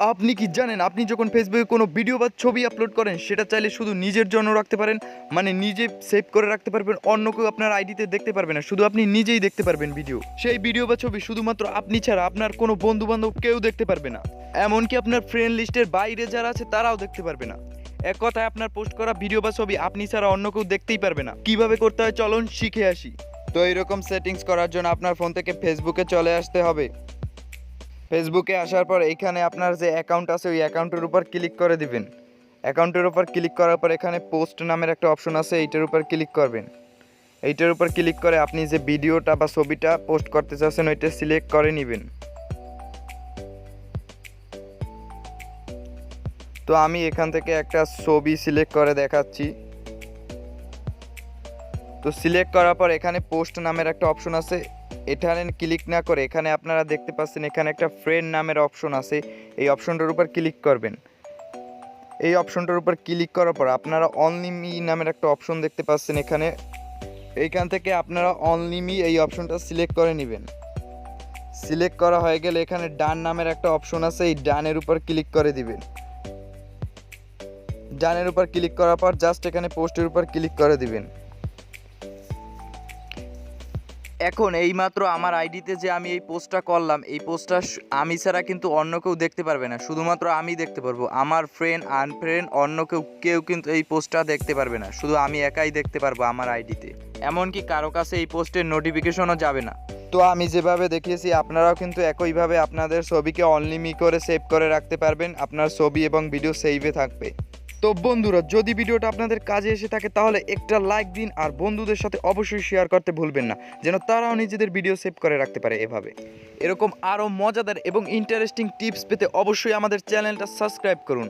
আপনি কি জানেন, আপনি যখন ফেসবুকে কোনো ভিডিও বা ছবি আপলোড করেন, সেটা চাইলে শুধু নিজের জন্য রাখতে পারেন মানে নিজে সেভ করে রাখতে পারবেন, অন্য কেউ আপনার আইডিতে দেখতে পারবে না, শুধু আপনি নিজেই দেখতে পারবেন ভিডিও সেই ভিডিও বা ছবি শুধুমাত্র আপনি ছাড়া আপনার কোনো বন্ধু বান্ধব কেউ দেখতে পারবে না। এমনকি আপনার ফ্রেন্ড লিস্টের বাইরে যারা আছে, তারাও দেখতে পারবে না। এক কথায় আপনার পোস্ট করা ভিডিও বা ছবি আপনি ছাড়া অন্য কেউ দেখতেই পারবে না। কীভাবে করতে হয়, চলুন শিখে আসি। তো এইরকম সেটিংস করার জন্য আপনার ফোন থেকে ফেসবুকে চলে আসতে হবে। ফেসবুকে আসার পর এখানে আপনার যে অ্যাকাউন্ট আছে, ওই অ্যাকাউন্টের উপর ক্লিক করে দিবেন। অ্যাকাউন্টের উপর ক্লিক করার পর এখানে পোস্ট নামের একটা অপশন আছে, এইটার উপর ক্লিক করবেন। এইটার উপর ক্লিক করে আপনি যে ভিডিওটা বা ছবিটা পোস্ট করতে চাচ্ছেন, ওইটা সিলেক্ট করে নেবেন। তো আমি এখান থেকে একটা ছবি সিলেক্ট করে দেখাচ্ছি। তো সিলেক্ট করার পর এখানে পোস্ট নামের একটা অপশন আছে। এখানে ক্লিক না করে এখানে আপনারা দেখতে পাচ্ছেন এখানে একটা ফ্রেন্ড নামের অপশন আছে। এই অপশনটার উপর ক্লিক করবেন। এই অপশনটার উপর ক্লিক করার পর আপনারা অনলি মি নামের একটা অপশন দেখতে পাচ্ছেন এখানে। এইখান থেকে আপনারা অনলি মি এই অপশনটা সিলেক্ট করে নেবেন। সিলেক্ট করা হয়ে গেলে এখানে ডান নামের একটা অপশন আছে, এই ডানের উপর ক্লিক করে দিবেন। ডানের উপর ক্লিক করার পর জাস্ট এখানে পোস্টের উপর ক্লিক করে দিবেন। এখন এইমাত্র আমার আইডিতে যে আমি এই পোস্টটা করলাম, এই পোস্টটা আমি ছাড়া কিন্তু অন্য কেউ দেখতে পারবে না। শুধুমাত্র আমি দেখতে পারব। আমার ফ্রেন্ড আনফ্রেন্ড অন্য কেউ কেউ কিন্তু এই পোস্টটা দেখতে পারবে না। শুধু আমি একাই দেখতে পারব আমার আইডিতে। এমনকি কারও কাছে এই পোস্টের নোটিফিকেশনও যাবে না। তো আমি যেভাবে দেখিয়েছি, আপনারাও কিন্তু একইভাবে আপনাদের ছবিকে অনলিমি করে সেভ করে রাখতে পারবেন। আপনার ছবি এবং ভিডিও সেভে থাকবে। তো বন্ধুরা, যদি ভিডিওটা আপনাদের কাজে এসে থাকে, তাহলে একটা লাইক দিন আর বন্ধুদের সাথে অবশ্যই শেয়ার করতে ভুলবেন না, যেন তারাও নিজেদের ভিডিও সেভ করে রাখতে পারে এভাবে। এরকম আরও মজাদার এবং ইন্টারেস্টিং টিপস পেতে অবশ্যই আমাদের চ্যানেলটা সাবস্ক্রাইব করুন।